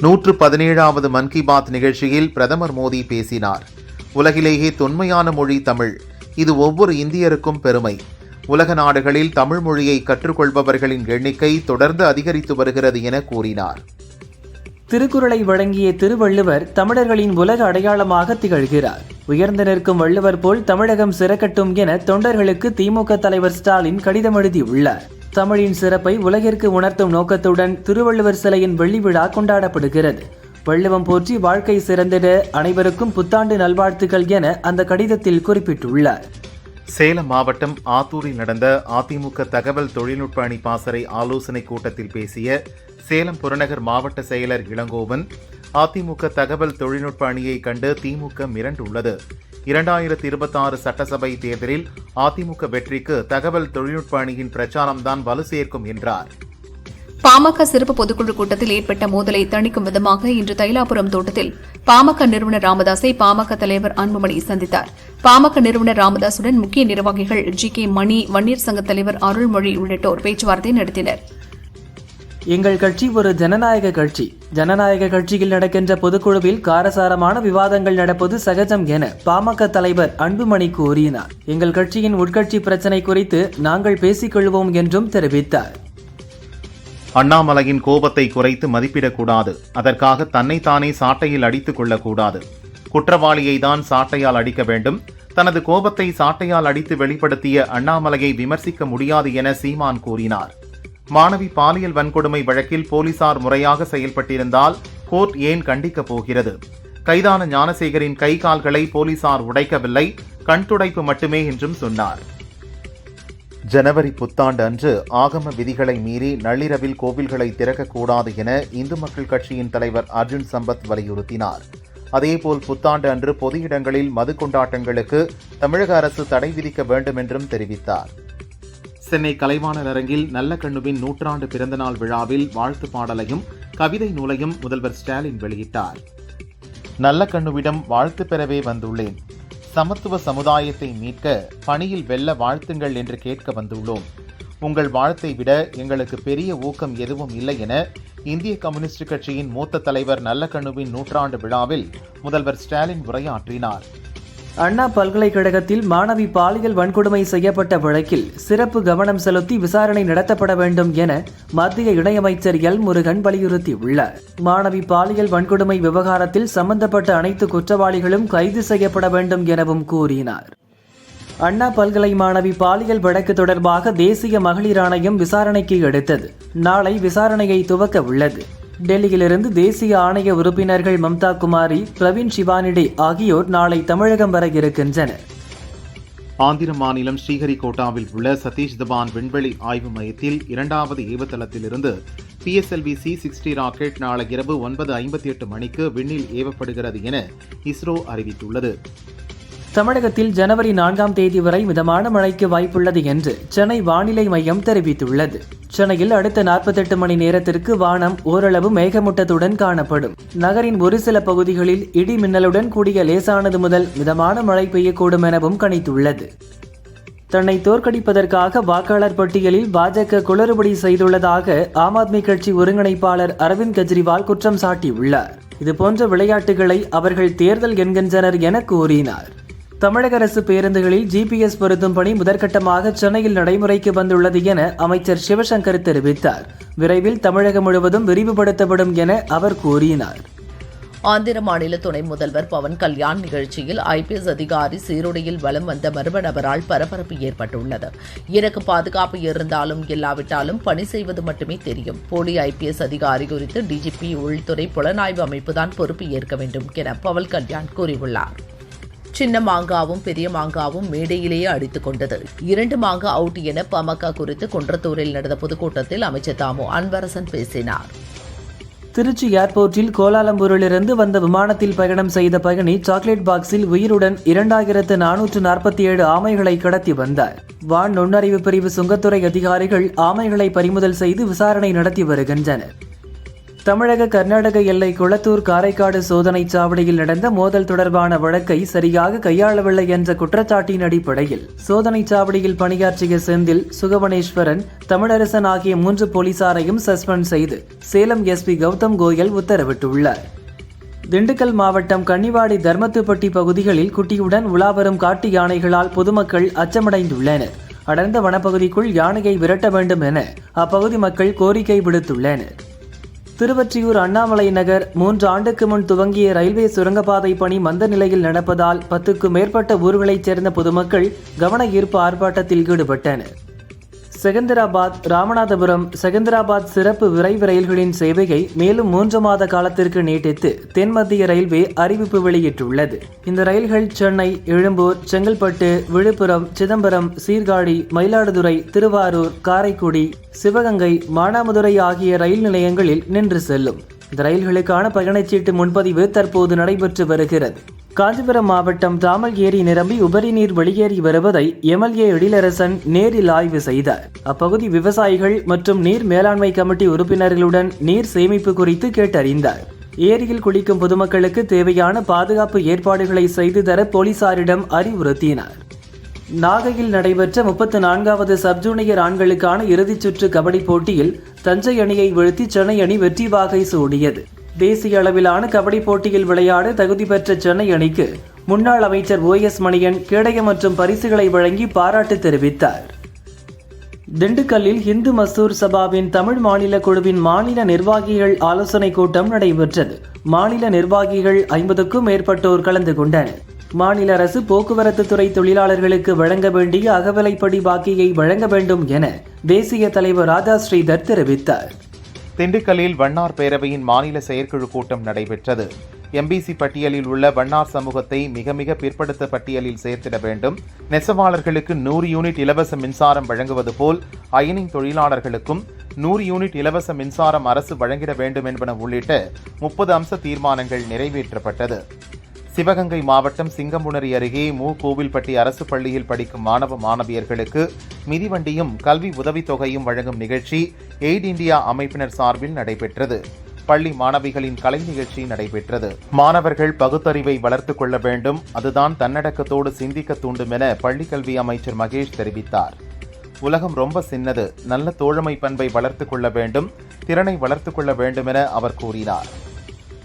நூற்று பதினேழாவது மன் கி பாத் நிகழ்ச்சியில் பிரதமர் மோடி பேசினார். உலகிலேயே தொன்மையான மொழி தமிழ். இது ஒவ்வொரு இந்தியருக்கும் பெருமை. உலக நாடுகளில் தமிழ் மொழியை கற்றுக்கொள்பவர்களின் எண்ணிக்கை தொடர்ந்து அதிகரித்து வருகிறது என கூறினார். திருக்குறளை வழங்கிய திருவள்ளுவர் தமிழர்களின் உலக அடையாளமாக திகழ்கிறார். உயர்ந்து நிற்கும் வள்ளுவர் போல் தமிழகம் சிறக்கட்டும் என தொண்டர்களுக்கு திமுக தலைவர் ஸ்டாலின் கடிதம் எழுதியுள்ளார். தமிழின் சிறப்பை உலகிற்கு உணர்த்தும் நோக்கத்துடன் திருவள்ளுவர் சிலையின் வெள்ளி விழா கொண்டாடப்படுகிறது. வள்ளுவம் போற்றி வாழ்க்கை சிறந்திட அனைவருக்கும் புத்தாண்டு நல்வாழ்த்துக்கள் என அந்த கடிதத்தில் குறிப்பிட்டுள்ளார். சேலம் மாவட்டம் ஆத்தூரில் நடந்த அதிமுக தகவல் தொழில்நுட்ப அணி பாசறை ஆலோசனைக் கூட்டத்தில் பேசிய சேலம் புறநகர் மாவட்ட செயலர் இளங்கோவன் அதிமுக தகவல் தொழில்நுட்ப அணியை கண்டு திமுக மிரண்டுள்ளது. இரண்டாயிரத்தி இருபத்தாறு சட்டசபை தேர்தலில் அதிமுக வெற்றிக்கு தகவல் தொழில்நுட்ப அணியின் பிரச்சாரம்தான் வலு சேர்க்கும் என்றார். பாமக சிறப்பு பொதுக்குழு கூட்டத்தில் ஏற்பட்ட மோதலை தணிக்கும் விதமாக இன்று தைலாபுரம் தோட்டத்தில் பாமக நிறுவனர் ராமதாஸை பாமக தலைவர் அன்புமணி சந்தித்தார். பாமக நிறுவனர் ராமதாசுடன் முக்கிய நிர்வாகிகள் ஜி கே மணி வன்னியர் சங்க தலைவர் அருள்மொழி உள்ளிட்டோர் பேச்சுவார்த்தை நடத்தினர். எங்கள் கட்சி ஒரு ஜனநாயக கட்சி. ஜனநாயக கட்சியில் நடக்கின்ற பொதுக்குழுவில் காரசாரமான விவாதங்கள் நடப்பது சகஜம் என பாமக தலைவர் அன்புமணி கூறினார். எங்கள் கட்சியின் உட்கட்சி பிரச்சினை குறித்து நாங்கள் பேசிக்கொள்வோம் என்றும் தெரிவித்தார். அண்ணாமலையின் கோபத்தை குறைத்து மதிப்பிடக்கூடாது. அதற்காக தன்னைத்தானே சாட்டையில் அடித்துக் கொள்ளக்கூடாது. குற்றவாளியை தான் சாட்டையால் அடிக்க வேண்டும். தனது கோபத்தை சாட்டையால் அடித்து வெளிப்படுத்திய அண்ணாமலையை விமர்சிக்க முடியாது என சீமான் கூறினார். மாணவி பாலியல் வன்கொடுமை வழக்கில் போலீசார் முறையாக செயல்பட்டிருந்தால் கோர்ட் ஏன் கண்டிக்கப் போகிறது? கைதான ஞானசேகரின் கை கால்களை போலீசார் உடைக்கவில்லை. கண் துடைப்பு மட்டுமே என்றும் சொன்னார். ஜனவரி புத்தாண்டு அன்று ஆகம விதிகளை மீறி நள்ளிரவில் கோவில்களை திறக்கக்கூடாது என இந்து மக்கள் கட்சியின் தலைவர் அர்ஜுன் சம்பத் வலியுறுத்தினார். அதேபோல் புத்தாண்டு அன்று பொது இடங்களில் மது கொண்டாட்டங்களுக்கு தமிழக அரசு தடை விதிக்க வேண்டும் என்றும் தெரிவித்தார். சென்னை கலைவாணர் அரங்கில் நல்ல கண்ணுவின் நூற்றாண்டு பிறந்தநாள் விழாவில் வாழ்த்து பாடலையும் கவிதை நூலையும் முதல்வர் ஸ்டாலின் வெளியிட்டார். நல்ல கண்ணுவிடம் வாழ்த்து பெறவே வந்துள்ளேன். சமத்துவ சமுதாயத்தை மீட்க பணியில் வெல்ல வாழ்த்துங்கள் என்று கேட்க வந்துள்ளோம். உங்கள் வாழ்த்தை விட எங்களுக்கு பெரிய ஊக்கம் எதுவும் இல்லை என இந்திய கம்யூனிஸ்ட் கட்சியின் மூத்த தலைவர் நல்ல கண்ணுவின் நூற்றாண்டு விழாவில் முதல்வர் ஸ்டாலின் உரையாற்றினார். அண்ணா பல்கலைக்கழகத்தில் மாணவி பாலியல் வன்கொடுமை செய்யப்பட்ட வழக்கில் சிறப்பு கவனம் செலுத்தி விசாரணை நடத்தப்பட வேண்டும் என மத்திய இணையமைச்சர் எல் முருகன் வலியுறுத்தியுள்ளார். மாணவி பாலியல் வன்கொடுமை விவகாரத்தில் சம்பந்தப்பட்ட அனைத்து குற்றவாளிகளும் கைது செய்யப்பட வேண்டும் எனவும் கூறினார். அண்ணா பல்கலை மாணவி பாலியல் வழக்கு தொடர்பாக தேசிய மகளிர் ஆணையம் விசாரணைக்கு எடுத்தது. நாளை விசாரணையை துவக்க உள்ளது. டெல்லியிலிருந்து தேசிய ஆணைய உறுப்பினர்கள் மம்தா குமாரி பிரவீன் சிவானிடே ஆகியோர் நாளை தமிழகம் வர இருக்கின்றனர். ஆந்திர மாநிலம் ஸ்ரீஹரிகோட்டாவில் உள்ள சதீஷ் தவான் விண்வெளி ஆய்வு மையத்தில் இரண்டாவது ஏவுதளத்திலிருந்து பிஎஸ்எல்வி சி சிக்ஸ்டி ராக்கெட் நாளை இரவு ஒன்பது ஐம்பத்தி எட்டு மணிக்கு விண்ணில் ஏவப்படுகிறது என இஸ்ரோ அறிவித்துள்ளது. தமிழகத்தில் ஜனவரி நான்காம் தேதி வரை மிதமான மழைக்கு வாய்ப்புள்ளது என்று சென்னை வானிலை மையம் தெரிவித்துள்ளது. சென்னையில் அடுத்த நாற்பத்தெட்டு மணி நேரத்திற்கு வானம் ஓரளவு மேகமூட்டத்துடன் காணப்படும். நகரின் ஒரு சில பகுதிகளில் இடி மின்னலுடன் கூடிய லேசானது முதல் மிதமான மழை பெய்யக்கூடும் எனவும் கணித்துள்ளது. தன்னை தோற்கடிப்பதற்காக வாக்காளர் பட்டியலில் பாஜக குளறுபடி செய்துள்ளதாக ஆம் ஆத்மி கட்சி ஒருங்கிணைப்பாளர் அரவிந்த் கெஜ்ரிவால் குற்றம் சாட்டியுள்ளார். இதுபோன்ற விளையாட்டுகளை அவர்கள் தேர்தல் என்கின்றனர் என கூறினார். தமிழக அரசு பேருந்துகளில் ஜிபிஎஸ் பொருத்தும் பணி முதற்கட்டமாக சென்னையில் நடைமுறைக்கு வந்துள்ளது என அமைச்சர் சிவசங்கர் தெரிவித்தார். விரைவில் தமிழகம் முழுவதும் விரிவுபடுத்தப்படும் என அவர் கூறினார். ஆந்திர மாநில துணை முதல்வர் பவன் கல்யாண் நிகழ்ச்சியில் ஐபிஎஸ் அதிகாரி சீருடையில் வலம் வந்த மர்ம நபரால் பரபரப்பு ஏற்பட்டுள்ளது. எனக்கு பாதுகாப்பு இருந்தாலும் இல்லாவிட்டாலும் பணி செய்வது மட்டுமே தெரியும். போலி ஐபிஎஸ் அதிகாரி குறித்து டிஜிபி உள்துறை புலனாய்வு அமைப்புதான் பொறுப்பு ஏற்க வேண்டும் என பவன் கல்யாண் கூறியுள்ளார். சின்ன மாங்காவும் பெரிய மாங்காவும் மேடையிலேயே அடித்துக் கொண்டது. இரண்டு மாங்கா அவுட் என பாமக குறித்து குன்றத்தூரில் நடந்த பொதுக்கூட்டத்தில் அமைச்சர் தாமு அன்பரசன் பேசினார். திருச்சி ஏர்போர்ட்டில் கோலாலம்பூரிலிருந்து வந்த விமானத்தில் பயணம் செய்த பயணி சாக்லேட் பாக்ஸில் உயிருடன் இரண்டாயிரத்து நானூற்று நாற்பத்தி ஏழு ஆமைகளை கடத்தி வந்தார். வான் நுண்ணறிவு பிரிவு சுங்கத்துறை அதிகாரிகள் ஆமைகளை பறிமுதல் செய்து விசாரணை நடத்தி வருகின்றனர். தமிழக கர்நாடக எல்லை குளத்தூர் காரைக்காடு சோதனை சாவடியில் நடந்த மோதல் தொடர்பான வழக்கை சரியாக கையாளவில்லை என்ற குற்றச்சாட்டின் அடிப்படையில் சோதனை சாவடியில் பணியாற்றிய செந்தில் சுகவனேஸ்வரன் தமிழரசன் ஆகிய மூன்று போலீசாரையும் சஸ்பெண்ட் செய்து சேலம் எஸ்பி கௌதம் கோயல் உத்தரவிட்டுள்ளார். திண்டுக்கல் மாவட்டம் கன்னிவாடி தர்மத்துப்பட்டி பகுதிகளில் குட்டியுடன் உலாவரும் காட்டு யானைகளால் பொதுமக்கள் அச்சமடைந்துள்ளனர். அடர்ந்த வனப்பகுதிக்குள் யானையை விரட்ட வேண்டும் என அப்பகுதி மக்கள் கோரிக்கை விடுத்துள்ளனர். திருவற்றியூர் அண்ணாமலை நகர் மூன்று ஆண்டுக்கு முன் துவங்கிய ரயில்வே சுரங்கப்பாதை பணி மந்த நிலையில் நடப்பதால் பத்துக்கும் மேற்பட்ட ஊர்களைச் சேர்ந்த பொதுமக்கள் கவன ஈர்ப்பு ஆர்ப்பாட்டத்தில் ஈடுபட்டனர். செகந்திராபாத் ராமநாதபுரம் செகந்திராபாத் சிறப்பு விரைவு ரயில்களின் சேவையை மேலும் மூன்று மாத காலத்திற்கு நீட்டித்து தென் மத்திய ரயில்வே அறிவிப்பு வெளியிட்டுள்ளது. இந்த ரயில்கள் சென்னை எழும்பூர் செங்கல்பட்டு விழுப்புரம் சிதம்பரம் சீர்காழி மயிலாடுதுறை திருவாரூர் காரைக்குடி சிவகங்கை மானாமதுரை ஆகிய ரயில் நிலையங்களில் நின்று செல்லும். இந்த ரயில்களுக்கான பயணச்சீட்டு முன்பதிவு தற்போது நடைபெற்று வருகிறது. காஞ்சிபுரம் மாவட்டம் தாமல் ஏரி நிரம்பி உபரி நீர் வெளியேறி வருவதை எம்எல்ஏ எழிலரசன் நேரில் ஆய்வு செய்தார். அப்பகுதி விவசாயிகள் மற்றும் நீர் மேலாண்மை கமிட்டி உறுப்பினர்களுடன் நீர் சேமிப்பு குறித்து கேட்டறிந்தார். ஏரியில் குளிக்கும் பொதுமக்களுக்கு தேவையான பாதுகாப்பு ஏற்பாடுகளை செய்து தர போலீசாரிடம் அறிவுறுத்தினார். நாகையில் நடைபெற்ற முப்பத்து நான்காவது சப் ஜூனியர் ஆண்களுக்கான இறுதிச் சுற்று கபடி போட்டியில் தஞ்சை அணியை வீழ்த்தி சென்னை அணி வெற்றி வாகை சூடியது. தேசிய அளவிலான கபடி போட்டியில் விளையாட தகுதி பெற்ற சென்னை அணிக்கு முன்னாள் அமைச்சர் ஓ எஸ் மணியன் கேடயம் மற்றும் பரிசுகளை வழங்கி பாராட்டு தெரிவித்தார். திண்டுக்கல்லில் இந்து மசூர் சபாவின் தமிழ் மாநில குழுவின் மாநில நிர்வாகிகள் ஆலோசனைக் கூட்டம் நடைபெற்றது. மாநில நிர்வாகிகள் ஐம்பதுக்கும் மேற்பட்டோர் கலந்து கொண்டனர். மாநில அரசு போக்குவரத்து துறை தொழிலாளர்களுக்கு வழங்க வேண்டிய அகவிலைப்படி பாக்கியை வழங்க வேண்டும் என தேசிய தலைவர் ராஜா ஸ்ரீதர் தெரிவித்தார். திண்டுக்கல்லில் வண்ணார் பேரவையின் மாநில செயற்குழு கூட்டம் நடைபெற்றது. எம்பிசி பட்டியலில் உள்ள வண்ணார் சமூகத்தை மிக மிக பிற்படுத்த பட்டியலில் சேர்த்திட வேண்டும். நெசவாளர்களுக்கு நூறு யூனிட் இலவச மின்சாரம் வழங்குவது போல் அயனிங் தொழிலாளர்களுக்கும் நூறு யூனிட் இலவச மின்சாரம் அரசு வழங்கிட வேண்டும் என்பன உள்ளிட்ட முப்பது அம்ச தீர்மானங்கள் நிறைவேற்றப்பட்டது. சிவகங்கை மாவட்டம் சிங்கம்புணரி அருகே மு. கோவில்பட்டி அரசு பள்ளியில் படிக்கும் மாணவ மாணவியர்களுக்கு மிதிவண்டியும் கல்வி உதவித்தொகையும் வழங்கும் நிகழ்ச்சி எய்ட் இந்தியா அமைப்பினர் சார்பில் நடைபெற்றது. பள்ளி மாணவிகளின் கலை நிகழ்ச்சி நடைபெற்றது. மாணவர்கள் பகுத்தறிவை வளர்த்துக் கொள்ள வேண்டும். அதுதான் தன்னடக்கத்தோடு சிந்திக்க தூண்டும் என பள்ளிக்கல்வி அமைச்சர் மகேஷ் தெரிவித்தார். உலகம் ரொம்ப சின்னது. நல்ல தோழமை பண்பை வளர்த்துக் கொள்ள வேண்டும். திறனை வளர்த்துக் கொள்ள வேண்டும் என அவர் கூறினார்.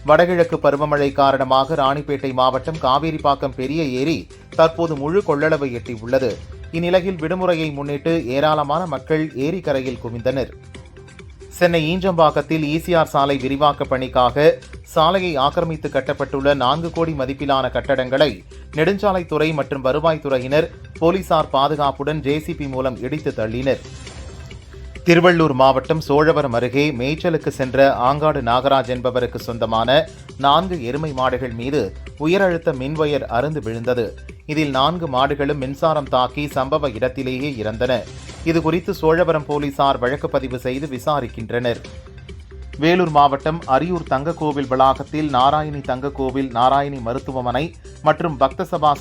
வடகிழக்கு பருவமழை காரணமாக ராணிப்பேட்டை மாவட்டம் காவேரிப்பாக்கம் பெரிய ஏரி தற்போது முழு கொள்ளளவை எட்டியுள்ளது. இந்நிலையில் விடுமுறையை முன்னிட்டு ஏராளமான மக்கள் ஏரிக்கரையில் குவிந்தனர். சென்னை ஈஞ்சம்பாக்கத்தில் ஈசிஆர் சாலை விரிவாக்க பணிக்காக சாலையை ஆக்கிரமித்து கட்டப்பட்டுள்ள நான்கு கோடி மதிப்பிலான கட்டடங்களை நெடுஞ்சாலைத்துறை மற்றும் வருவாய்த்துறையினர் போலீசார் பாதுகாப்புடன் ஜேசிபி மூலம் இடித்து தள்ளினர். திருவள்ளூர் மாவட்டம் சோழவரம் அருகே மேய்ச்சலுக்கு சென்ற ஆங்காடு நாகராஜ் என்பவருக்கு சொந்தமான நான்கு எருமை மாடுகள் மீது உயரழுத்த மின்வயர் அருந்து விழுந்தது. இதில் நான்கு மாடுகளும் மின்சாரம் தாக்கி சம்பவ இடத்திலேயே இறந்தன. இதுகுறித்து சோழவரம் போலீசார் வழக்கு பதிவு செய்து விசாரிக்கின்றனர். வேலூர் மாவட்டம் அரியூர் தங்கக்கோவில் வளாகத்தில் நாராயணி தங்கக்கோவில் நாராயணி மருத்துவமனை மற்றும் பக்த சபா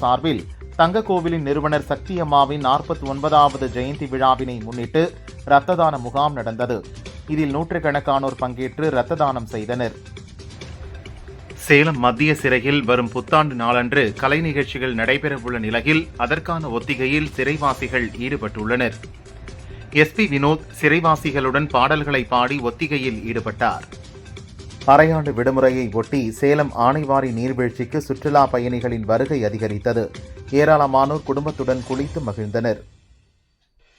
தங்க கோவிலின் நிறுவனர் சக்தியம்மாவின் நாற்பத்தி ஒன்பதாவது ஜெயந்தி விழாவினை முன்னிட்டு இரத்த தான முகாம் நடந்தது. இதில் நூற்றுக்கணக்கானோர் பங்கேற்று இரத்த தானம் செய்தனர். சேலம் மத்திய சிறையில் வரும் புத்தாண்டு நாளன்று கலை நிகழ்ச்சிகள் நடைபெறவுள்ள நிலையில் அதற்கான ஒத்திகையில் சிறைவாசிகள் ஈடுபட்டுள்ளனர். எஸ்பி வினோத் சிறைவாசிகளுடன் பாடல்களை பாடி ஒத்திகையில் ஈடுபட்டார். அரையாண்டு விடுமுறையை ஒட்டி சேலம் ஆனைவாரி நீர்வீழ்ச்சிக்கு சுற்றுலா பயணிகளின் வருகை அதிகரித்தது. ஏராளமானோர் குடும்பத்துடன் குளித்து மகிழ்ந்தனர்.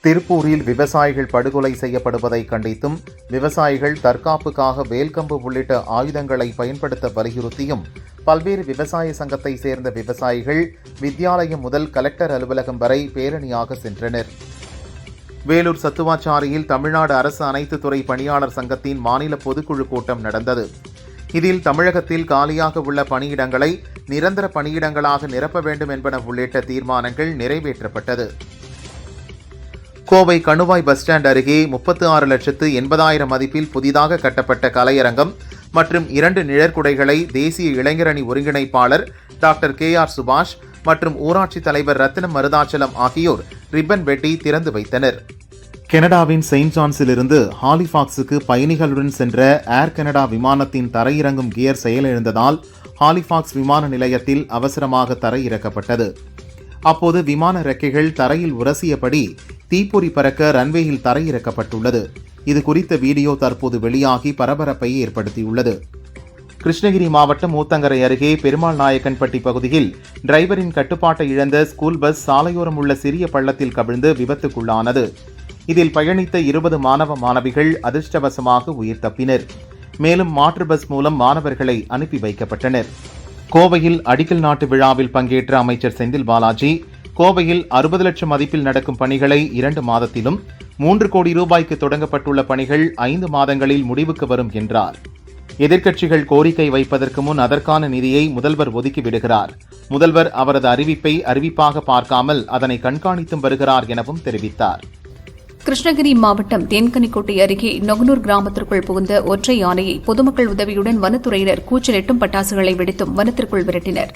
திருப்பூரில் விவசாயிகள் படுகொலை செய்யப்படுவதை கண்டித்தும் விவசாயிகள் தற்காப்புக்காக வேல்கம்பு உள்ளிட்ட ஆயுதங்களை பயன்படுத்த வலியுறுத்தியும் பல்வேறு விவசாய சங்கத்தை சேர்ந்த விவசாயிகள் வித்யாலயம் முதல் கலெக்டர் அலுவலகம் வரை பேரணியாக சென்றனர். வேலூர் சத்துவாச்சாரியில் தமிழ்நாடு அரசு அனைத்து துறை பணியாளர் சங்கத்தின் மாநில பொதுக்குழு கூட்டம் நடந்தது. இதில் தமிழகத்தில் காலியாக உள்ள பணியிடங்களை நிரந்தர பணியிடங்களாக நிரப்ப வேண்டும் என்பன உள்ளிட்ட தீர்மானங்கள் நிறைவேற்றப்பட்டது. கோவை கணுவாய் பஸ் ஸ்டாண்ட் அருகே முப்பத்து ஆறு லட்சத்து எண்பதாயிரம் மதிப்பில் புதிதாக கட்டப்பட்ட கலையரங்கம் மற்றும் இரண்டு நிழற்குடைகளை தேசிய இளைஞரணி ஒருங்கிணைப்பாளர் டாக்டர் கே ஆர் சுபாஷ் மற்றும் ஊராட்சி தலைவர் ரத்தினம் மருதாச்சலம் ஆகியோர் ரிப்பன் வெட்டி திறந்து வைத்தனர். கனடாவின் செயின்ட் ஜான்ஸிலிருந்து ஹாலிஃபாக்ஸுக்கு பயணிகளுடன் சென்ற ஏர் கனடா விமானத்தின் தரையிறங்கும் கியர் செயலிழந்ததால் ஹாலிஃபாக்ஸ் விமான நிலையத்தில் அவசரமாக தரையிறக்கப்பட்டது. அப்போது விமான ரெக்கைகள் தரையில் உரசியபடி தீப்பொறி பறக்க ரன்வேயில் தரையிறக்கப்பட்டுள்ளது. இது குறித்த வீடியோ தற்போது வெளியாகி பரபரப்பை ஏற்படுத்தியுள்ளது. கிருஷ்ணகிரி மாவட்டம் ஊத்தங்கரை அருகே பெருமாள் நாயக்கன்பட்டி பகுதியில் டிரைவரின் கட்டுப்பாட்டை இழந்த ஸ்கூல் பஸ் சாலையோரம் உள்ள சிறிய பள்ளத்தில் கவிழ்ந்து விபத்துக்குள்ளானது. இதில் பயணித்த இருபது மாணவ மாணவிகள் அதிர்ஷ்டவசமாக உயிர் தப்பினர். மேலும் மாற்று பஸ் மூலம் மாணவர்களை அனுப்பி வைக்கப்பட்டனர். கோவையில் அடிக்கல் நாட்டு விழாவில் பங்கேற்ற அமைச்சர் செந்தில் பாலாஜி கோவையில் அறுபது லட்சம் மதிப்பில் நடக்கும் பணிகளை இரண்டு மாதத்திலும் மூன்று கோடி ரூபாய்க்கு தொடங்கப்பட்டுள்ள பணிகள் ஐந்து மாதங்களில் முடிவுக்கு வரும் என்றார். எதிர்க்கட்சிகள் கோரிக்கை வைப்பதற்கு முன் அதற்கான நிதியை முதல்வர் ஒதுக்கி விடுகிறார். முதல்வர் அவரது அறிவிப்பை அறிவிப்பாக பார்க்காமல் அதனை கண்காணித்தும் வருகிறார் எனவும் தெரிவித்தார். கிருஷ்ணகிரி மாவட்டம் தேன்கனிக்கோட்டை அருகே நொகனூர் கிராமத்திற்குள் புகுந்த ஒற்றை யானையை பொதுமக்கள் உதவியுடன் வனத்துறையினர் கூச்சலிட்டும் பட்டாசுகளை வெடித்தும் வனத்திற்குள் விரட்டினர்.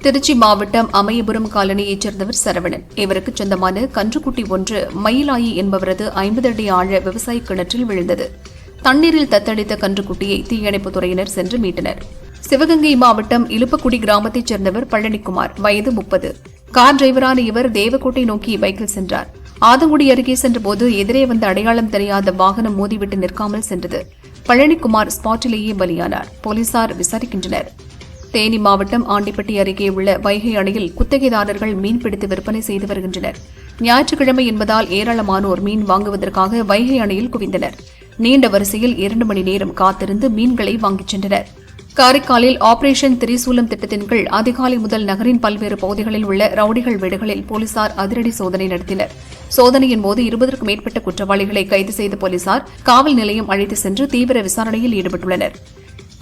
திருச்சி மாவட்டம் அமயபுரம் காலனியைச் சேர்ந்தவர் சரவணன். இவருக்கு சொந்தமான கன்றுக்குட்டி ஒன்று மயிலாயி என்பவரது ஐம்பது அடி ஆழ விவசாய கிணற்றில் விழுந்தது. தண்ணீரில் தத்தளித்த கன்றுக்குட்டியை தீயணைப்பு துறையினர் சென்று மீட்டனர். சிவகங்கை மாவட்டம் இலுப்பக்குடி கிராமத்தைச் சேர்ந்தவர் பழனிக்குமார் வயது முப்பது. கார் டிரைவரான இவர் தேவக்கோட்டை நோக்கி பைக்கில் சென்றார். ஆதங்குடி அருகே சென்றபோது எதிரே வந்த அடையாளம் தெரியாத வாகனம் மோதிவிட்டு நிற்காமல் சென்றது. பழனிக்குமார் ஸ்பாட்டிலேயே பலியானார். போலீசார் விசாரிக்கின்றனர். தேனி மாவட்டம் ஆண்டிப்பட்டி அருகே உள்ள வைகை அணையில் குத்தகைதாரர்கள் மீன் பிடித்து விற்பனை செய்து வருகின்றனர். ஞாயிற்றுக்கிழமை என்பதால் ஏராளமானோர் மீன் வாங்குவதற்காக வைகை அணையில் குவிந்தனர். நீண்ட வரிசையில் இரண்டு மணி நேரம் காத்திருந்து மீன்களை வாங்கிச் சென்றனர். காரைக்காலில் ஆபரேஷன் திரிசூலம் திட்டத்தின் கீழ் அதிகாலை முதல் நகரின் பல்வேறு பகுதிகளில் உள்ள ரவுடிகள் வீடுகளில் போலீசார் அதிரடி சோதனை நடத்தினர். சோதனையின் போது இருபதற்கும் மேற்பட்ட குற்றவாளிகளை கைது செய்த போலீசார் காவல் நிலையம் அழைத்து சென்று தீவிர விசாரணையில் ஈடுபட்டுள்ளனர்.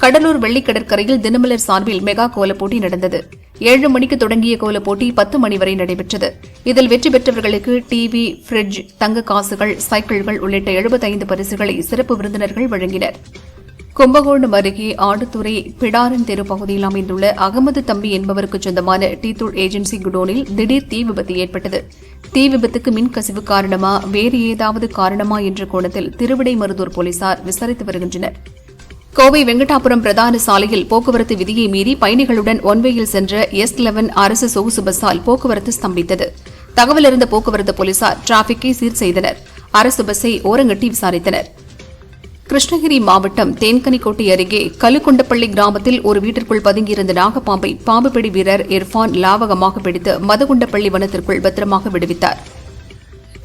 கடலூர் வெள்ளிக்கடற்கரையில் தினமலர் சார்பில் மெகா கோலப் போட்டி நடந்தது. ஏழு மணிக்கு தொடங்கிய கோலப் போட்டி பத்து மணி வரை நடைபெற்றது. இதில் வெற்றி பெற்றவர்களுக்கு டிவி பிரிட்ஜ் தங்க காசுகள் சைக்கிள்கள் உள்ளிட்ட எழுபத்தைந்து பரிசுகளை சிறப்பு விருந்தினர்கள் வழங்கினர். கும்பகோணம் அருகே ஆடுதுறை பிடாரன் தெரு பகுதியில் அமைந்துள்ள அகமது தம்பி என்பவருக்கு சொந்தமான டீத்தூள் ஏஜென்சி குடோனில் திடீர் தீ விபத்து ஏற்பட்டது. தீ விபத்துக்கு மின் கசிவு காரணமா வேறு ஏதாவது காரணமா என்ற கோணத்தில் திருவிடைமருதூர் போலீசார் விசாரித்து வருகின்றனர். கோவை வெங்கடாபுரம் பிரதான சாலையில் போக்குவரத்து விதியை மீறி பயணிகளுடன் ஒன்வேயில் சென்ற எஸ் லெவன் அரசு சொகுசு பஸ்ஸால் போக்குவரத்து ஸ்தம்பித்தது. தகவல் இருந்த போக்குவரத்து போலீசார் டிராபிக்கை சீர் செய்தனர். அரசு பஸ்ஸை ஓரங்கட்டி விசாரித்தனர். கிருஷ்ணகிரி மாவட்டம் தேன்கனிக்கோட்டை அருகே கலுக்கொண்டப்பள்ளி கிராமத்தில் ஒரு வீட்டிற்குள் பதுங்கியிருந்த நாகப்பாம்பை பாம்புபிடி வீரர் இர்ஃபான் லாவகமாக பிடித்து மதகுண்டப்பள்ளி வனத்திற்குள் பத்திரமாக விடுவித்தார்.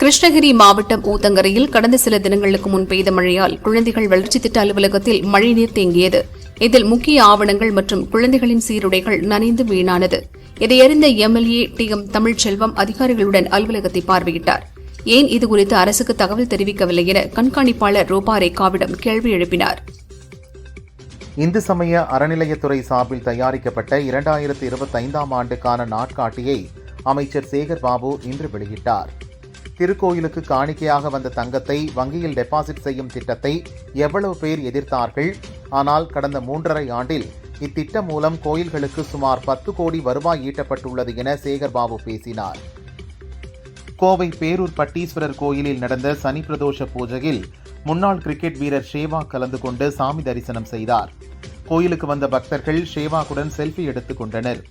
கிருஷ்ணகிரி மாவட்டம் ஊத்தங்கரையில் கடந்த சில தினங்களுக்கு முன் பெய்த மழையால் குழந்தைகள் வளர்ச்சி திட்ட அலுவலகத்தில் மழைநீர் தேங்கியது. இதில் முக்கிய ஆவணங்கள் மற்றும் குழந்தைகளின் சீருடைகள் நனைந்து வீணானது. இதையறிந்த எம்எல்ஏ டி எம் தமிழ்ச்செல்வம் அதிகாரிகளுடன் அலுவலகத்தை பார்வையிட்டார். ஏன் இதுகுறித்து அரசுக்கு தகவல் தெரிவிக்கவில்லை என கண்காணிப்பாளர் ரூபா ரேகாவிடம் கேள்வி எழுப்பினார். இந்து சமய அறநிலையத்துறை சார்பில் தயாரிக்கப்பட்ட இரண்டாயிரத்து இருபத்தைந்தாம் ஆண்டுக்கான நாட்காட்டியை அமைச்சர் சேகர் பாபு இன்று வெளியிட்டார். திருக்கோயிலுக்கு காணிக்கையாக வந்த தங்கத்தை வங்கியில் டெபாசிட் செய்யும் திட்டத்தை எவ்வளவு பேர் எதிர்த்தார்கள்? ஆனால் கடந்த மூன்றரை ஆண்டில் இத்திட்டம் மூலம் கோயில்களுக்கு சுமார் பத்து கோடி வருவாய் ஈட்டப்பட்டுள்ளது என சேகர் பாபு பேசினார். கோவை பேரூர் பட்டீஸ்வரர் கோயிலில் நடந்த சனி பிரதோஷ பூஜையில் முன்னாள் கிரிக்கெட் வீரர் ஷேவாக் கலந்து கொண்டு சாமி தரிசனம் செய்தார். கோயிலுக்கு வந்த பக்தர்கள் ஷேவாக்குடன் செல்ஃபி எடுத்துக் கொண்டனர்.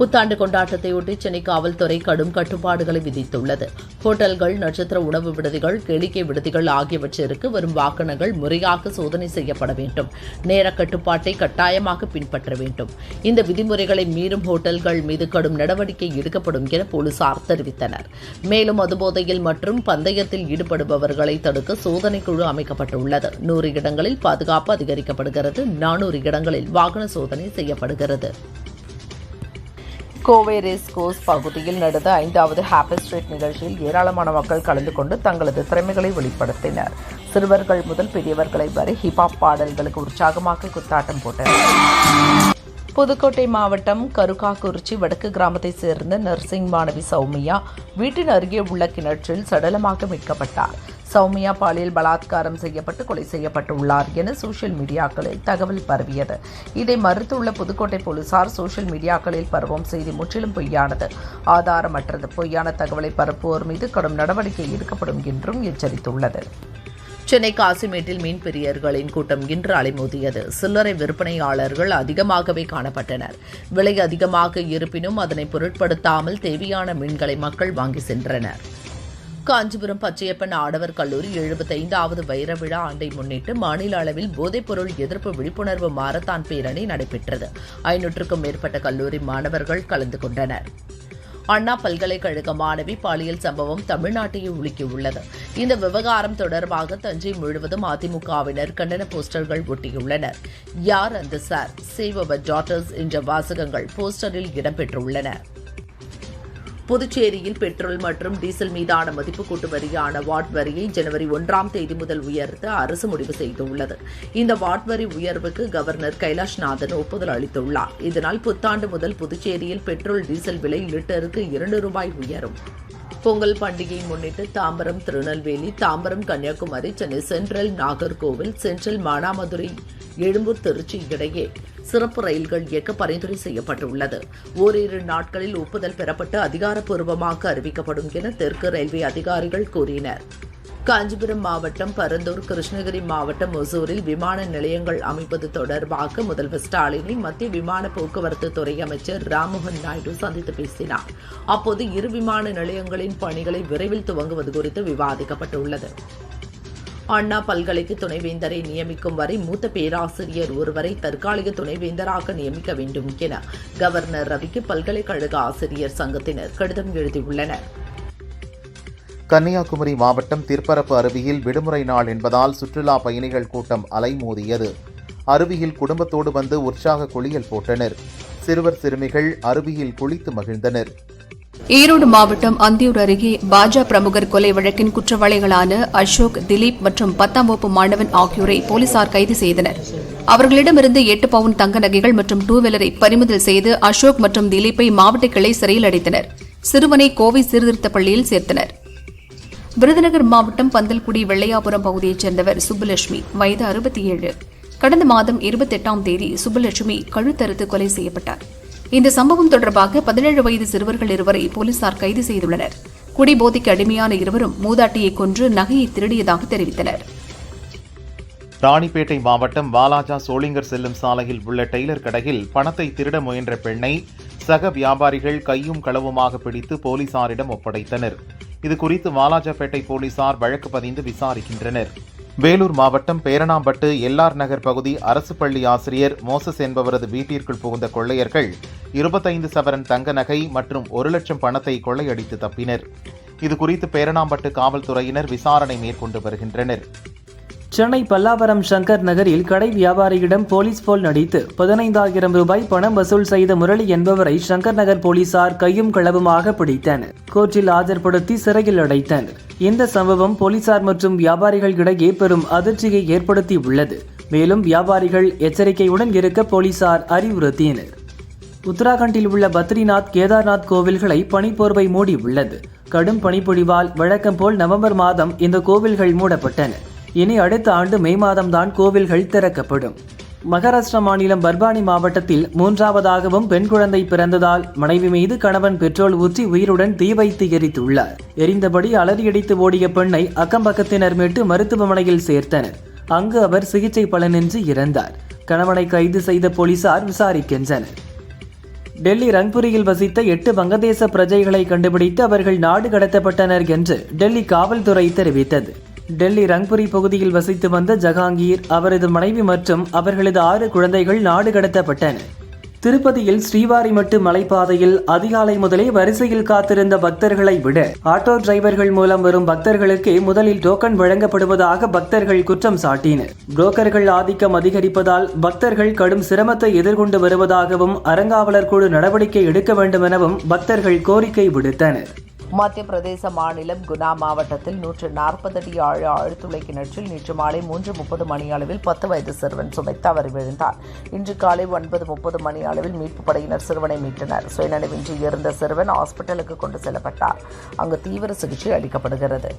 புத்தாண்டு கொண்டாட்டத்தையொட்டி சென்னை காவல்துறை கடும் கட்டுப்பாடுகளை விதித்துள்ளது. ஹோட்டல்கள் நட்சத்திர உணவு விடுதிகள் கேளிக்கை விடுதிகள் ஆகியவற்றிற்கு வரும் வாகனங்கள் முறையாக சோதனை செய்யப்பட வேண்டும். நேர கட்டுப்பாட்டை கட்டாயமாக பின்பற்ற வேண்டும். இந்த விதிமுறைகளை மீறும் ஹோட்டல்கள் மீது கடும் நடவடிக்கை எடுக்கப்படும் என போலீசார் தெரிவித்தனர். மேலும் மதுபோதையில் மற்றும் பந்தயத்தில் ஈடுபடுபவர்களை தடுக்க சோதனை குழு அமைக்கப்பட்டுள்ளது. நூறு இடங்களில் பாதுகாப்பு அதிகரிக்கப்படுகிறது. நானூறு இடங்களில் வாகன சோதனை செய்யப்படுகிறது. கோவை ரேஸ் கோர்ஸ் பகுதியில் நடந்த ஐந்தாவது ஹாப்பி ஸ்ட்ரீட் நிகழ்ச்சியில் ஏராளமான மக்கள் கலந்து கொண்டு தங்களது திறமைகளை வெளிப்படுத்தினர். சிறுவர்கள் முதல் பெரியவர்களை வரை ஹிப்ஹாப் பாடல்களுக்கு உற்சாகமாக குத்தாட்டம் போட்டனர். புதுக்கோட்டை மாவட்டம் கருக்காக்குறிச்சி வடக்கு கிராமத்தைச் சேர்ந்த நர்சிங் மாணவி சௌமியா வீட்டின் அருகே உள்ள கிணற்றில் சடலமாக மீட்கப்பட்டார். சௌமியா பாலியல் பலாத்காரம் செய்யப்பட்டு கொலை செய்யப்பட்டுள்ளார் என சோஷியல் மீடியாக்களில் தகவல் பரவியது. இதை மறுத்துள்ள புதுக்கோட்டை போலீசார் சோஷியல் மீடியாக்களில் பரவும் செய்தி முற்றிலும் பொய்யானது. ஆதாரமற்றது. பொய்யான தகவலை பரப்புவோர் மீது கடும் நடவடிக்கை எடுக்கப்படும் என்றும் எச்சரித்துள்ளது. சென்னை காசிமேட்டில் மீன்பிரியர்களின் கூட்டம் இன்று அலைமோதியது. சில்லறை விற்பனையாளர்கள் அதிகமாகவே காணப்பட்டனர். விலை அதிகமாக இருப்பினும் அதனை பொருட்படுத்தாமல் தேவையான மீன்களை மக்கள் வாங்கி சென்றனர். காஞ்சிபுரம் பச்சையப்பன் ஆடவர் கல்லூரி எழுபத்தைந்தாவது வைர விழா ஆண்டை முன்னிட்டு மாநில அளவில் போதைப்பொருள் எதிர்ப்பு விழிப்புணர்வு மாரத்தான் பேரணி நடைபெற்றது. ஐநூற்றுக்கும் மேற்பட்ட கல்லூரி மாணவர்கள் கலந்து கொண்டனர். அண்ணா பல்கலைக்கழக மாணவி பாலியல் சம்பவம் தமிழ்நாட்டையே உலுக்கியுள்ளது இந்த விவகாரம் தொடர்பாக தஞ்சை முழுவதும் அதிமுகவினர் கண்டன போஸ்டர்கள் ஒட்டியுள்ளனர். யார் அந்த சார்? சேவ் அவர் டாட்டர்ஸ் என்ற வாசகங்கள் போஸ்டரில் இடம்பெற்றுள்ளன புதுச்சேரியில் பெட்ரோல் மற்றும் டீசல் மீதான மதிப்பு கூட்டு வரியான வாட் வரியை ஜனவரி ஒன்றாம் தேதி முதல் உயர்த்த அரசு முடிவு செய்துள்ளது. இந்த வாட் வரி உயர்வுக்கு கவர்னர் கைலாஷ்நாதன் ஒப்புதல் அளித்துள்ளார். இதனால் புத்தாண்டு முதல் புதுச்சேரியில் பெட்ரோல் டீசல் விலை லிட்டருக்கு இரண்டு ரூபாய் உயரும். பொங்கல் பண்டிகையை முன்னிட்டு தாம்பரம் திருநெல்வேலி தாம்பரம் கன்னியாகுமரி சென்னை சென்ட்ரல் நாகர்கோவில் சென்ட்ரல் மானாமதுரை எழும்பூர் திருச்சி இடையே சிறப்பு ரயில்கள் இயக்க பரிந்துரை செய்யப்பட்டுள்ளது. ஓரிரு நாட்களில் ஒப்புதல் பெறப்பட்டு அதிகாரப்பூர்வமாக அறிவிக்கப்படும் என தெற்கு ரயில்வே அதிகாரிகள் கூறினர். காஞ்சிபுரம் மாவட்டம் பரந்தூர் கிருஷ்ணகிரி மாவட்டம் ஒசூரில் விமான நிலையங்கள் அமைப்பது தொடர்பாக முதல்வர் ஸ்டாலினை மத்திய விமான போக்குவரத்து துறை அமைச்சர் ராம்மோகன் நாயுடு சந்தித்து பேசினார். அப்போது இரு விமான நிலையங்களின் பணிகளை விரைவில் துவங்குவது குறித்து விவாதிக்கப்பட்டுள்ளது. அண்ணா பல்கலைக்கு துணைவேந்தரை நியமிக்கும் வரை மூத்த பேராசிரியர் ஒருவரை தற்காலிக துணைவேந்தராக நியமிக்க வேண்டும் என கவர்னர் ரவிக்கு பல்கலைக்கழக ஆசிரியர் சங்கத்தினர் கடிதம் எழுதியுள்ளனர். கன்னியாகுமரி மாவட்டம் திருப்பரப்பு அருவியில் விடுமுறை நாள் என்பதால் சுற்றுலா பயணிகள் கூட்டம் அலைமோதியது. அருவியில் குடும்பத்தோடு வந்து உற்சாக குளியல் போட்டனர். சிறுவர் சிறுமிகள் அருவியில் குளித்து மகிழ்ந்தனர். ஈரோடு மாவட்டம் அந்தியூர் அருகே பாஜக பிரமுகர் கொலை வழக்கின் குற்றவாளிகளான அசோக் திலீப் மற்றும் பத்தாம் வகுப்பு மாணவன் ஆகியோரை போலீசார் கைது செய்தனர். அவர்களிடமிருந்து எட்டு பவுன் தங்க நகைகள் மற்றும் டூ வீலரை பறிமுதல் செய்து அசோக் மற்றும் திலீப்பை மாவட்ட கிளை சிறையில் அடைத்தனர். சிறுவனை கோவை சீர்திருத்த பள்ளியில் சேர்த்தனர். விருதுநகர் மாவட்டம் பந்தல்குடி வெள்ளையாபுரம் பகுதியைச் சேர்ந்தவர் சுப்புலட்சுமி வயது அறுபத்தி ஏழு. கடந்த மாதம் இருபத்தெட்டாம் தேதி சுப்புலட்சுமி கழுத்தறுத்து கொலை செய்யப்பட்டார். இந்த சம்பவம் தொடர்பாக பதினேழு வயது சிறுவர்கள் இருவரை போலீசார் கைது செய்துள்ளனர். குடிபோதைக்கு அடிமையான இருவரும் மூதாட்டியை கொன்று நகையை திருடியதாக தெரிவித்தனர். ராணிப்பேட்டை மாவட்டம் வாலாஜா சோளிங்கர் செல்லும் சாலையில் உள்ள டெய்லர் கடையில் பணத்தை திருட முயன்ற பெண்ணை சக வியாபாரிகள் கையும் களவுமாக பிடித்து போலீசாரிடம் ஒப்படைத்தனர். இது குறித்து வாலாஜாபேட்டை போலீசார் வழக்கு பதிந்து விசாரிக்கின்றனர். வேலூர் மாவட்டம் பேரணாம்பட்டு எல்ஆர் நகர் பகுதி அரசு பள்ளி ஆசிரியர் மோசஸ் என்பவரது வீட்டிற்குள் புகுந்த கொள்ளையர்கள் இருபத்தைந்து சவரன் தங்க நகை மற்றும் ஒரு லட்சம் பணத்தை கொள்ளையடித்து தப்பினர். இது குறித்து பேரணாம்பட்டு காவல்துறையினர் விசாரணை மேற்கொண்டு வருகின்றனர். சென்னை பல்லாவரம் சங்கர் நகரில் கடை வியாபாரியிடம் போலீஸ் போல் நடித்து பதினைந்தாயிரம் ரூபாய் பணம் வசூல் செய்த முரளி என்பவரை சங்கர் நகர் போலீசார் கையும் களவுமாக பிடித்தனர். கோர்ட்டில் ஆஜர்படுத்தி சிறையில் அடைத்தனர். இந்த சம்பவம் போலீசார் மற்றும் வியாபாரிகள் இடையே பெரும் அதிர்ச்சியை ஏற்படுத்தி உள்ளது மேலும் வியாபாரிகள் எச்சரிக்கையுடன் இருக்க போலீசார் அறிவுறுத்தினர். உத்தராகண்டில் உள்ள பத்ரிநாத் கேதார்நாத் கோவில்களை பனிப்போர்வை மூடி உள்ளது கடும் பனிப்பொழிவால் வழக்கம் போல் நவம்பர் மாதம் இந்த கோவில்கள் மூடப்பட்டன. இனி அடுத்த ஆண்டு மே மாதம்தான் கோவில்கள் திறக்கப்படும். மகாராஷ்டிரா மாநிலம் பர்பானி மாவட்டத்தில் மூன்றாவதாகவும் பெண் குழந்தை பிறந்ததால் மனைவி மீது கணவன் பெட்ரோல் ஊற்றி உயிருடன் தீ வைத்து எரித்துள்ளார். எரிந்தபடி அலறியடித்து ஓடிய பெண்ணை அக்கம்பக்கத்தினர் மீட்டு மருத்துவமனையில் சேர்த்தனர். அங்கு அவர் சிகிச்சை பலனின்றி இறந்தார். கணவனை கைது செய்த போலீசார் விசாரிக்கின்றனர். டெல்லி ரங்புரியில் வசித்த எட்டு வங்கதேச பிரஜைகளை கண்டுபிடித்து அவர்கள் நாடு கடத்தப்பட்டனர் என்று டெல்லி காவல்துறை தெரிவித்தது. டெல்லி ரங்புரி பகுதியில் வசித்து வந்த ஜஹாங்கீர் அவரது மனைவி மற்றும் அவர்களது ஆறு குழந்தைகள் நாடு கடத்தப்பட்டன. திருப்பதியில் ஸ்ரீவாரிமட்டு மலைப்பாதையில் அதிகாலை முதலே வரிசையில் காத்திருந்த பக்தர்களை விட ஆட்டோ டிரைவர்கள் மூலம் வரும் பக்தர்களுக்கே முதலில் டோக்கன் வழங்கப்படுவதாக பக்தர்கள் குற்றம் சாட்டினர். புரோக்கர்கள் ஆதிக்கம் அதிகரிப்பதால் பக்தர்கள் கடும் சிரமத்தை எதிர்கொண்டு வருவதாகவும் அறங்காவலர் குழு நடவடிக்கை எடுக்க வேண்டும் எனவும் பக்தர்கள் கோரிக்கை விடுத்தனர். மத்திய பிரதேச மாநிலம் குனா மாவட்டத்தில் நூற்று நாற்பது அடி ஆழ ஆழ்துளை கிணற்றில் நேற்று மாலை மூன்று முப்பது மணி அளவில் பத்து வயது சிறுவன் சுமை தவறி விழுந்தார். இன்று காலை ஒன்பது முப்பது மணி அளவில் மீட்புப் படையினர் சிறுவனை மீட்டனர். சுயநினைவின்றி இருந்த சிறுவன் ஹாஸ்பிட்டலுக்கு கொண்டு செல்லப்பட்டார். அங்கு தீவிர சிகிச்சை அளிக்கப்படுகிறது.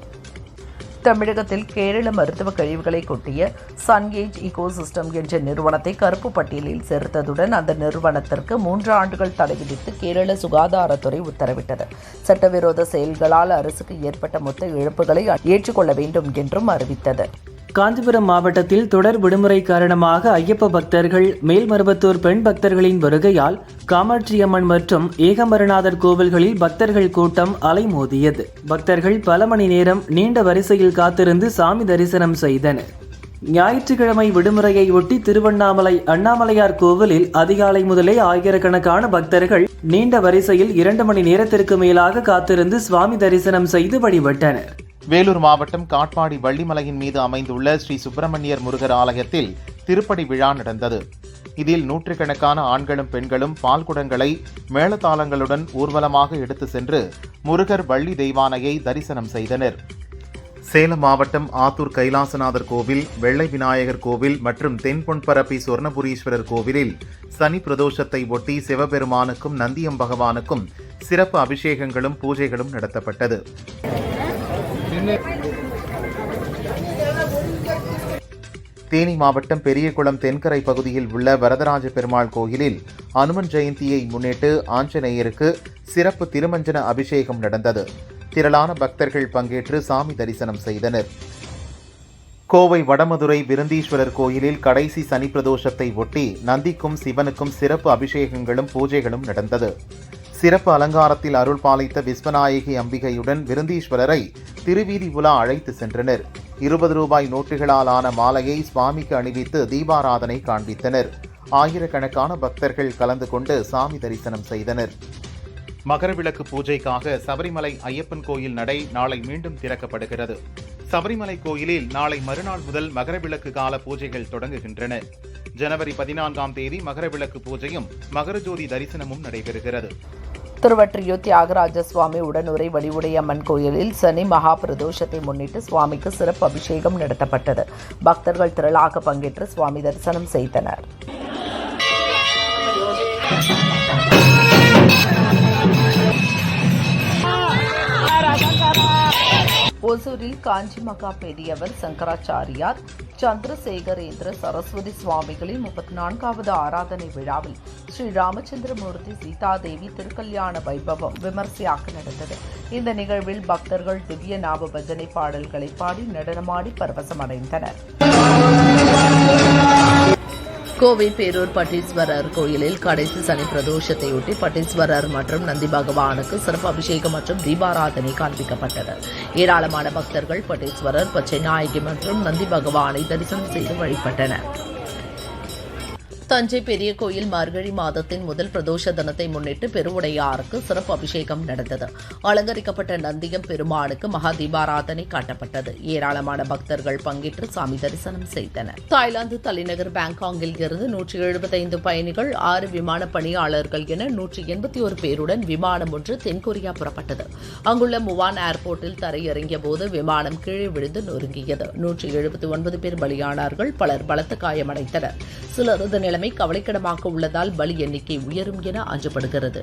தமிழகத்தில் கேரள மருத்துவ கழிவுகளை கொட்டிய சன்கேஜ் இகோசிஸ்டம் என்ற நிறுவனத்தை கருப்பு பட்டியலில் சேர்த்ததுடன் அந்த நிறுவனத்திற்கு மூன்று ஆண்டுகள் தடை விதித்து கேரள சுகாதாரத்துறை உத்தரவிட்டது. சட்டவிரோத செயல்களால் அரசுக்கு ஏற்பட்ட மொத்த இழப்புகளை ஏற்றுக்கொள்ள வேண்டும் என்றும் அறிவித்தது. காஞ்சிபுரம் மாவட்டத்தில் தொடர் விடுமுறை காரணமாக ஐயப்ப பக்தர்கள் மேல்மருவத்தூர் பெண் பக்தர்களின் வருகையால் காமாட்சியம்மன் மற்றும் ஏகமரநாதர் கோவில்களில் பக்தர்கள் கூட்டம் அலைமோதியது. பக்தர்கள் பல மணி நேரம் நீண்ட வரிசையில் காத்திருந்து சாமி தரிசனம் செய்தனர். ஞாயிற்றுக்கிழமை விடுமுறையை ஒட்டி திருவண்ணாமலை அண்ணாமலையார் கோவிலில் அதிகாலை முதலே ஆயிரக்கணக்கான பக்தர்கள் நீண்ட வரிசையில் இரண்டு மணி நேரத்திற்கு மேலாக காத்திருந்து சுவாமி தரிசனம் செய்து வழிபட்டனர். வேலூர் மாவட்டம் காட்பாடி வள்ளிமலையின் மீது அமைந்துள்ள ஸ்ரீ சுப்பிரமணியர் முருகர் ஆலயத்தில் திருப்படி விழா நடந்தது. இதில் நூற்றுக்கணக்கான ஆண்களும் பெண்களும் பால்குடங்களை மேளதாளங்களுடன் ஊர்வலமாக எடுத்து சென்று முருகர் வள்ளி தெய்வானையை தரிசனம் செய்தனர். சேலம் மாவட்டம் ஆத்தூர் கைலாசநாதர் கோவில் வெள்ளை விநாயகர் கோவில் மற்றும் தென்பொன்பரப்பி சொர்ணபுரீஸ்வரர் கோவிலில் சனி பிரதோஷத்தை ஒட்டி சிவபெருமானுக்கும் நந்தியம் பகவானுக்கும் சிறப்பு அபிஷேகங்களும் பூஜைகளும் நடத்தப்பட்டது. தேனி மாவட்டம் பெரியகுளம் தென்கரை பகுதியில் உள்ள வரதராஜ பெருமாள் கோயிலில் அனுமன் ஜெயந்தியை முன்னிட்டு ஆஞ்சநேயருக்கு சிறப்பு திருமஞ்சன அபிஷேகம் நடந்தது. திரளான பக்தர்கள் பங்கேற்று சாமி தரிசனம் செய்தனர். கோவை வடமதுரை விருந்தீஸ்வரர் கோயிலில் கடைசி சனி பிரதோஷத்தை ஒட்டி நந்திக்கும் சிவனுக்கும் சிறப்பு அபிஷேகங்களும் பூஜைகளும் நடந்தது. சிறப்பு அலங்காரத்தில் அருள் பாலித்த விஸ்வநாயகி அம்பிகையுடன் விருந்தீஸ்வரரை திருவீதி உலா அழைத்து சென்றனர். இருபது ரூபாய் நோட்டுகளால் ஆன மாலையை சுவாமிக்கு அணிவித்து தீபாராதனை காண்பித்தனர். ஆயிரக்கணக்கான பக்தர்கள் கலந்து கொண்டு சாமி தரிசனம் செய்தனர். மகரவிளக்கு பூஜைக்காக சபரிமலை ஐயப்பன் கோயில் நடை நாளை மீண்டும் திறக்கப்படுகிறது. சபரிமலை கோயிலில் நாளை மறுநாள் முதல் மகரவிளக்கு கால பூஜைகள் தொடங்குகின்றன. ஜனவரி பதினான்காம் தேதி மகரவிளக்கு பூஜையும் மகரஜோதி தரிசனமும் நடைபெறுகிறது. திருவற்றியூர் தியாகராஜ சுவாமி உடனுரை வடிவுடையம்மன் கோயிலில் சனி மகா பிரதோஷத்தை முன்னிட்டு சுவாமிக்கு சிறப்பு அபிஷேகம் நடத்தப்பட்டது. பக்தர்கள் திரளாக பங்கேற்று சுவாமி தரிசனம் செய்தனர். ஒசூரில் காஞ்சி மகா பெரியவர் சங்கராச்சாரியார் சந்திரசேகரேந்திர சரஸ்வதி சுவாமிகளின் முப்பத்தி நான்காவது ஆராதனை விழாவில் ஸ்ரீ ராமச்சந்திரமூர்த்தி சீதாதேவி திருக்கல்யாண வைபவம் விமர்சையாக நடந்தது. இந்த நிகழ்வில் பக்தர்கள் திவ்ய நாம பஜனை பாடல்களை பாடி நடனமாடி பரவசமடைந்தனர். கோவை பேரூர் பட்டீஸ்வரர் கோயிலில் கடைசி சனி பிரதோஷத்தையொட்டி பட்டீஸ்வரர் மற்றும் நந்தி பகவானுக்கு சிறப்பு அபிஷேகம் மற்றும் தீபாராதனை காண்பிக்கப்பட்டது. ஏராளமான பக்தர்கள் பட்டீஸ்வரர் பச்சை நாயகி மற்றும் நந்தி பகவானை தரிசனம் செய்து வழிபட்டனர். தஞ்சை பெரிய கோயில் மார்கழி மாதத்தின் முதல் பிரதோஷ தினத்தை முன்னிட்டு பெருவுடையாருக்கு சிறப்பு அபிஷேகம் நடந்தது. அலங்கரிக்கப்பட்ட நந்தியம் பெருமானுக்கு மகா தீபாராதனை காட்டப்பட்டது. ஏராளமான பக்தர்கள் பங்கேற்று சாமி தரிசனம் செய்தனர். தாய்லாந்து தலைநகர் பாங்காங்கில் இருந்து நூற்றி எழுபத்தைந்து பயணிகள் ஆறு விமான பணியாளர்கள் என நூற்றி எண்பத்தி ஒரு பேருடன் விமானம் ஒன்று தென்கொரியா புறப்பட்டது. அங்குள்ள முவான் ஏர்போர்ட்டில் தரையிறங்கிய போது விமானம் கீழே விழுந்து நொறுங்கியது. நூற்றி எழுபத்தி ஒன்பது பேர் பலியானார்கள். பலர் பலத்த காயமடைந்தனர். சிலரது நிலைமை நிலைமை கவலைக்கிடமாக உள்ளதால் பலி எண்ணிக்கை உயரும் என அஞ்சப்படுகிறது.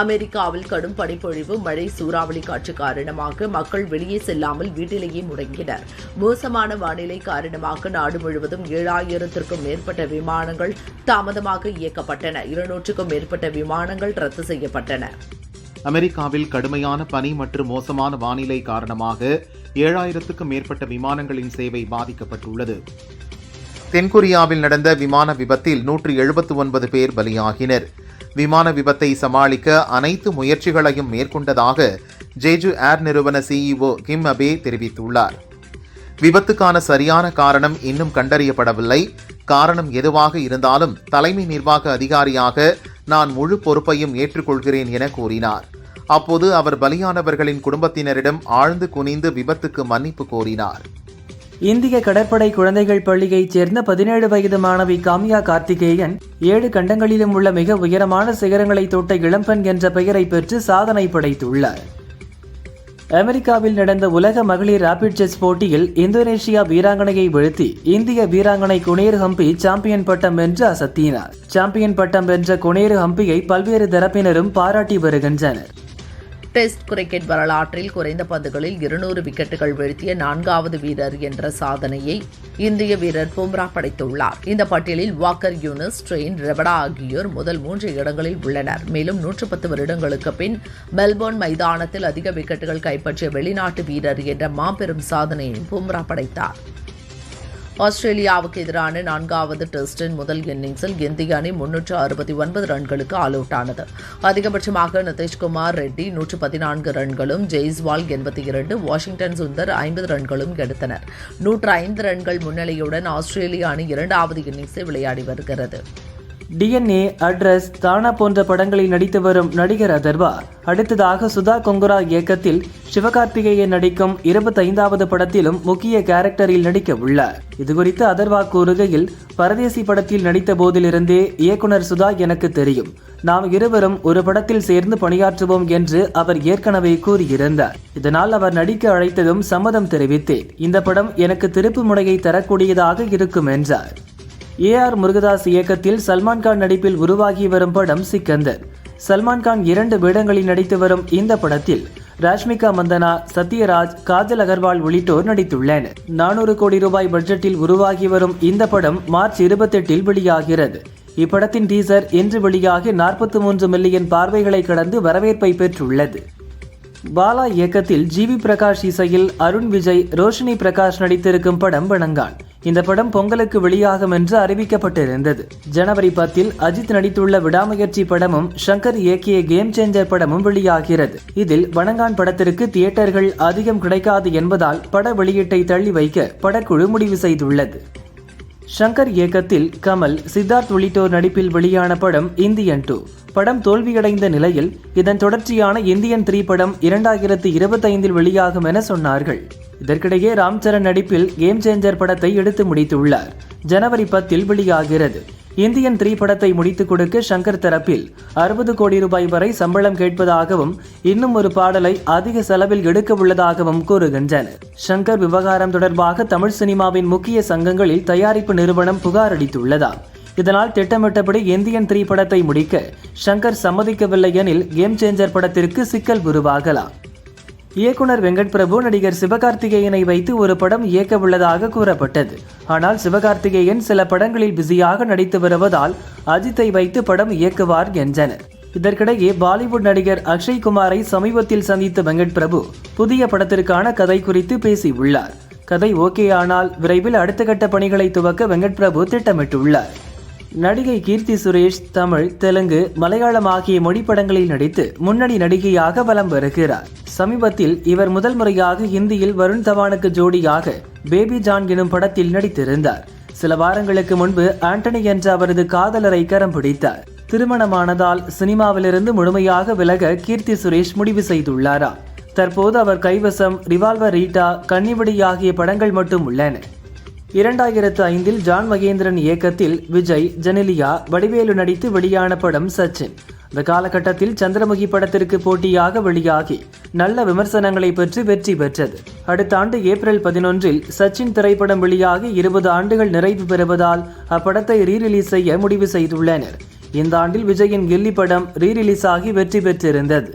அமெரிக்காவில் கடும் பனிப்பொழிவு மழை சூறாவளி காற்று காரணமாக மக்கள் வெளியே செல்லாமல் வீட்டிலேயே முடங்கினர். மோசமான வானிலை காரணமாக நாடு முழுவதும் ஏழாயிரத்திற்கும் மேற்பட்ட விமானங்கள் தாமதமாக இயக்கப்பட்டன. இருநூற்றுக்கும் மேற்பட்ட விமானங்கள் ரத்து செய்யப்பட்டன. அமெரிக்காவில் கடுமையான பனி மற்றும் மோசமான வானிலை காரணமாக ஏழாயிரத்துக்கும் மேற்பட்ட விமானங்களின் சேவை பாதிக்கப்பட்டுள்ளது. தென்கொரியாவில் நடந்த விமான விபத்தில் நூற்றி எழுபத்து ஒன்பது பேர் பலியாகினர். விமான விபத்தை சமாளிக்க அனைத்து முயற்சிகளையும் மேற்கொண்டதாக ஜேஜு ஏர் நிறுவன சிஇஓ கிம் அபே தெரிவித்துள்ளார். விபத்துக்கான சரியான காரணம் இன்னும் கண்டறியப்படவில்லை. காரணம் எதுவாக இருந்தாலும் தலைமை நிர்வாக அதிகாரியாக நான் முழு பொறுப்பையும் ஏற்றுக்கொள்கிறேன் என கூறினார். அப்போது அவர் பலியானவர்களின் குடும்பத்தினரிடம் ஆழ்ந்து குனிந்து விபத்துக்கு மன்னிப்பு கோரினார். இந்திய கடற்படை குழந்தைகள் பள்ளியைச் சேர்ந்த பதினேழு வயது மாணவி காமியா கார்த்திகேயன் ஏழு கண்டங்களிலும் உள்ள மிக உயரமான சிகரங்களை தொட்ட இளம்பெண் என்ற பெயரை பெற்று சாதனை படைத்துள்ளார். அமெரிக்காவில் நடந்த உலக மகளிர் ராபிட் செஸ் போட்டியில் இந்தோனேஷியா வீராங்கனையை வீழ்த்தி இந்திய வீராங்கனை குனேர் ஹம்பி சாம்பியன் பட்டம் வென்று அசத்தினார். சாம்பியன் பட்டம் வென்ற குனேர் ஹம்பியை பல்வேறு தரப்பினரும் பாராட்டி வருகின்றனர். டெஸ்ட் கிரிக்கெட் வரலாற்றில் குறைந்த பந்துகளில் இருநூறு விக்கெட்டுகள் வீழ்த்திய நான்காவது வீரர் என்ற சாதனையை இந்திய வீரர் பும்ரா படைத்துள்ளார். இந்த பட்டியலில் வாக்கர் யூனஸ் ட்ரெயின் ரெபடா ஆகியோர் முதல் மூன்று இடங்களில் உள்ளனர். மேலும் நூற்று பத்து வருடங்களுக்கு பின் மெல்போர்ன் மைதானத்தில் அதிக விக்கெட்டுகள் கைப்பற்றிய வெளிநாட்டு வீரர் என்ற மாபெரும் சாதனையை பும்ரா படைத்தார். ஆஸ்திரேலியாவுக்கு எதிரான நான்காவது டெஸ்டின் முதல் இன்னிங்ஸில் இந்திய அணி முன்னூற்று அறுபத்தி ஒன்பது ரன்களுக்கு ஆல் அவுட் ஆனது. அதிகபட்சமாக நிதிஷ்குமார் ரெட்டி நூற்று பதினான்கு ரன்களும் ஜெய்ஸ்வால் எண்பத்தி இரண்டு வாஷிங்டன் சுந்தர் ஐம்பது ரன்களும் எடுத்தனர். நூற்று ஐந்து ரன்கள் முன்னிலையுடன் ஆஸ்திரேலிய அணி இரண்டாவது இன்னிங்ஸை விளையாடி வருகிறது. டிஎன்ஏ அட்ரஸ் தானா போன்ற படங்களில் நடித்து வரும் நடிகர் அதர்வா. அடுத்ததாக சுதா கொங்குரா இயக்கத்தில் சிவகார்த்திகேயன் நடிக்கும் இருபத்தைந்தாவது படத்திலும் முக்கிய கேரக்டரில் நடிக்க உள்ளார். இதுகுறித்து அதர்வா கூறுகையில் பரதேசி படத்தில் நடித்த போதிலிருந்தே இயக்குனர் சுதா எனக்கு தெரியும். நாம் இருவரும் ஒரு படத்தில் சேர்ந்து பணியாற்றுவோம் என்று அவர் ஏற்கனவே கூறியிருந்தார். இதனால் அவர் நடிக்க அழைத்ததும் சம்மதம் தெரிவித்தேன். இந்த படம் எனக்கு திருப்பு முனையை தரக்கூடியதாக இருக்கும் என்றார். ஏ ஆர் முருகதாஸ் இயக்கத்தில் சல்மான் கான் நடிப்பில் உருவாகி வரும் படம் சிக்கந்தர். சல்மான் கான் இரண்டு வேடங்களில் நடித்து வரும் இந்த படத்தில் ராஷ்மிகா மந்தனா சத்யராஜ் காஜல் அகர்வால் உள்ளிட்டோர் நடித்துள்ளனர். நானூறு கோடி ரூபாய் பட்ஜெட்டில் உருவாகி வரும் இந்த படம் மார்ச் இருபத்தெட்டில் வெளியாகிறது. இப்படத்தின் டீசர் இன்று வெளியாகி நாற்பத்தி மூன்று மில்லியன் பார்வைகளை கடந்து வரவேற்பை பெற்றுள்ளது. பாலா இயக்கத்தில் ஜிவி பிரகாஷ் இசையில் அருண் விஜய் ரோஷினி பிரகாஷ் நடித்திருக்கும் படம் வணங்கான். இந்த படம் பொங்கலுக்கு வெளியாகும் என்று அறிவிக்கப்பட்டிருந்தது. ஜனவரி பத்தில் அஜித் நடித்துள்ள விடாமுயற்சி படமும் ஷங்கர் இயக்கிய கேம் சேஞ்சர் படமும் வெளியாகிறது. இதில் வணங்கான் படத்திற்கு தியேட்டர்கள் அதிகம் கிடைக்காது என்பதால் பட வெளியீட்டை தள்ளி வைக்க படக்குழு முடிவு செய்துள்ளது. ஷங்கர் இயக்கத்தில் கமல் சித்தார்த் உள்ளிட்டோர் நடிப்பில் வெளியான படம் இந்தியன் டூ. படம் தோல்வியடைந்த நிலையில் இதன் தொடர்ச்சியான இந்தியன் த்ரீ படம் இரண்டாயிரத்து இருபத்தைந்தில் வெளியாகும் என சொன்னார்கள். இதற்கிடையே ராம் சரண் நடிப்பில் கேம் சேஞ்சர் படத்தை எடுத்து முடித்துள்ளார். ஜனவரி பத்தில் வெளியாகிறது. இந்தியன் த்ரீ படத்தை முடித்துக் கொடுக்க ஷங்கர் தரப்பில் அறுபது கோடி ரூபாய் வரை சம்பளம் கேட்பதாகவும் இன்னும் ஒரு பாடலை அதிக செலவில் எடுக்க உள்ளதாகவும் கூறுகின்றனர். ஷங்கர் விவகாரம் தொடர்பாக தமிழ் சினிமாவின் முக்கிய சங்கங்களில் தயாரிப்பு நிறுவனம் புகார் அளித்துள்ளதாம். இதனால் திட்டமிட்டபடி இந்தியன் த்ரீ படத்தை முடிக்க ஷங்கர் சம்மதிக்கவில்லை எனில் கேம் சேஞ்சர் படத்திற்கு சிக்கல் உருவாகலாம். இயக்குனர் வெங்கட் பிரபு நடிகர் சிவகார்த்திகேயனை வைத்து ஒரு படம் இயக்க உள்ளதாக கூறப்பட்டது. ஆனால் சிவகார்த்திகேயன் சில படங்களில் பிஸியாக நடித்து வருவதால் அஜித்தை வைத்து படம் இயக்குவார் என்றனர். இதற்கிடையே பாலிவுட் நடிகர் அக்ஷய் குமாரை சமீபத்தில் சந்தித்த வெங்கட் பிரபு புதிய படத்திற்கான கதை குறித்து பேசியுள்ளார். கதை ஓகே ஆனால் விரைவில் அடுத்த கட்ட பணிகளை துவக்க வெங்கட் பிரபு திட்டமிட்டுள்ளார். நடிகை கீர்த்தி சுரேஷ் தமிழ் தெலுங்கு மலையாளம் ஆகிய மொழி படங்களில் நடித்து முன்னணி நடிகையாக வலம் வருகிறார். சமீபத்தில் இவர் முதல் முறையாக ஹிந்தியில் வருண் தவானுக்கு ஜோடியாக பேபி ஜான் எனும் படத்தில் நடித்திருந்தார். சில வாரங்களுக்கு முன்பு ஆண்டனி என்ற அவரது காதலரை கரம் பிடித்தார். திருமணமானதால் சினிமாவிலிருந்து முழுமையாக விலக கீர்த்தி சுரேஷ் முடிவு செய்துள்ளாரா? தற்போது அவர் கைவசம் ரிவால்வர் ரீட்டா கன்னிவடி ஆகிய படங்கள் மட்டும் உள்ளன. இரண்டாயிரத்து ஐந்தில் ஜான் மகேந்திரன் இயக்கத்தில் விஜய் ஜெனிலியா வடிவேலு நடித்து வெளியான படம் சச்சின். இந்த காலகட்டத்தில் சந்திரமுகி படத்திற்கு போட்டியாக வெளியாகி நல்ல விமர்சனங்களை பெற்று வெற்றி பெற்றது. அடுத்த ஆண்டு ஏப்ரல் பதினொன்றில் சச்சின் திரைப்படம் வெளியாகி இருபது ஆண்டுகள் நிறைவு பெறுவதால் அப்படத்தை ரீரிலீஸ் செய்ய முடிவு செய்துள்ளனர். இந்த ஆண்டில் விஜயின் கில்லி படம் ரீரிலீஸ் ஆகி வெற்றி பெற்றிருந்தது.